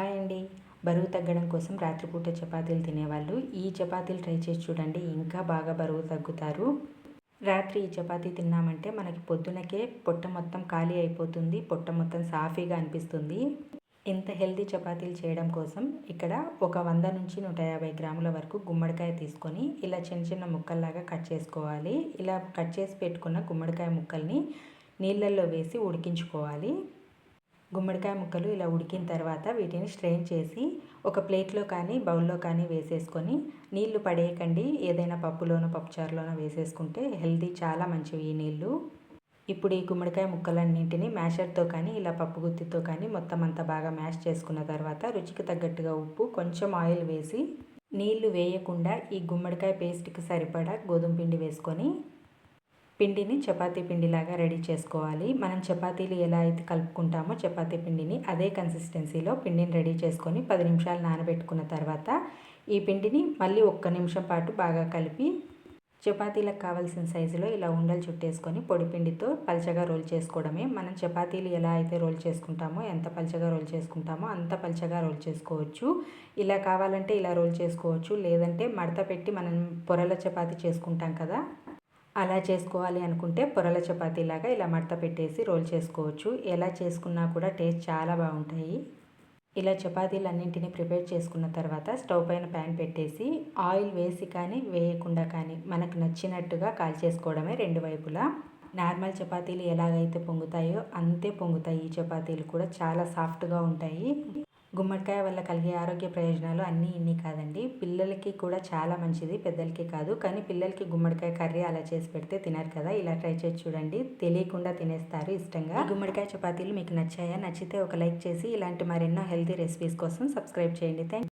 Hi అండి బరువు తగ్గడం కోసం రాత్రిపూట చపాతీలు తినేవాళ్ళు. ఈ చపాతీలు ట్రై చేసి చూడండి ఇంకా బాగా బరువు తగ్గుతారు. రాత్రి ఈ చపాతీ తిన్నామంటే మనకి పొద్దునకే పొట్ట మొత్తం ఖాళీ అయిపోతుంది పొట్ట మొత్తం సాఫీగా అనిపిస్తుంది. ఇంత హెల్తీ చపాతీలు చేయడం కోసం ఇక్కడ ఒక వంద నుంచి నూట యాభై గ్రాముల వరకు గుమ్మడికాయ తీసుకొని ఇలా చిన్న చిన్న ముక్కల్లాగా కట్ చేసుకోవాలి. ఇలా కట్ చేసి పెట్టుకున్న గుమ్మడికాయ ముక్కల్ని నీళ్ళల్లో వేసి ఉడికించుకోవాలి. గుమ్మడికాయ ముక్కలు ఇలా ఉడికిన తర్వాత వీటిని స్ట్రెయిన్ చేసి ఒక ప్లేట్లో కానీ బౌల్లో కానీ వేసేసుకొని నీళ్ళు పడేయకండి. ఏదైనా పప్పులోనో పప్పుచారులోనో వేసేసుకుంటే హెల్తీ చాలా మంచివి ఈ నీళ్ళు ఇప్పుడు ఈ గుమ్మడికాయ ముక్కలన్నింటినీ మ్యాషర్తో కానీ ఇలా పప్పు గుత్తితో కానీ మొత్తం అంతా బాగా మ్యాష్ చేసుకున్న తర్వాత రుచికి తగ్గట్టుగా ఉప్పు కొంచెం ఆయిల్ వేసి నీళ్ళు వేయకుండా ఈ గుమ్మడికాయ పేస్ట్కి సరిపడా గోధుమ పిండి వేసుకొని పిండిని చపాతీ పిండిలాగా రెడీ చేసుకోవాలి. మనం చపాతీలు ఎలా అయితే కలుపుకుంటామో చపాతీ పిండిని అదే కన్సిస్టెన్సీలో పిండిని రెడీ చేసుకొని పది నిమిషాలు నానబెట్టుకున్న తర్వాత ఈ పిండిని మళ్ళీ ఒక్క నిమిషం పాటు బాగా కలిపి చపాతీలకు కావాల్సిన సైజులో ఇలా ఉండలు చుట్టేసుకొని పొడి పిండితో పలచగా రోల్ చేసుకోవడమే. మనం చపాతీలు ఎలా అయితే రోల్ చేసుకుంటామో ఎంత పలచగా రోల్ చేసుకుంటామో అంత పలచగా రోల్ చేసుకోవచ్చు. ఇలా కావాలంటే ఇలా రోల్ చేసుకోవచ్చు. లేదంటే మడత పెట్టి మనం పొరల చపాతీ చేసుకుంటాం కదా అలా చేసుకోవాలి అనుకుంటే పొరల చపాతీలాగా ఇలా మడత పెట్టేసి రోల్ చేసుకోవచ్చు. ఎలా చేసుకున్నా కూడా టేస్ట్ చాలా బాగుంటాయి. ఇలా చపాతీలు అన్నింటినీ ప్రిపేర్ చేసుకున్న తర్వాత స్టవ్ పైన ప్యాన్ పెట్టేసి ఆయిల్ వేసి కానీ వేయకుండా కానీ మనకు నచ్చినట్టుగా కాల్చేసుకోవడమే రెండు వైపులా. నార్మల్ చపాతీలు ఎలాగైతే పొంగుతాయో అంతే పొంగుతాయి. ఈ చపాతీలు కూడా చాలా సాఫ్ట్గా ఉంటాయి. గుమ్మడికాయ వల్ల కలిగే ఆరోగ్య ప్రయోజనాలు అన్నీ ఇన్ని కాదండి. పిల్లలకి కూడా చాలా మంచిది పెద్దలకి కాదు. కానీ పిల్లలకి గుమ్మడికాయ కర్రీ అలా చేసి పెడితే తినరు కదా. ఇలా ట్రై చేసి చూడండి. తెలియకుండా తినేస్తారు ఇష్టంగా. గుమ్మడికాయ చపాతీలు మీకు నచ్చాయా? నచ్చితే ఒక లైక్ చేసి ఇలాంటి మరెన్నో హెల్తీ రెసిపీస్ కోసం సబ్స్క్రైబ్ చేయండి. థ్యాంక్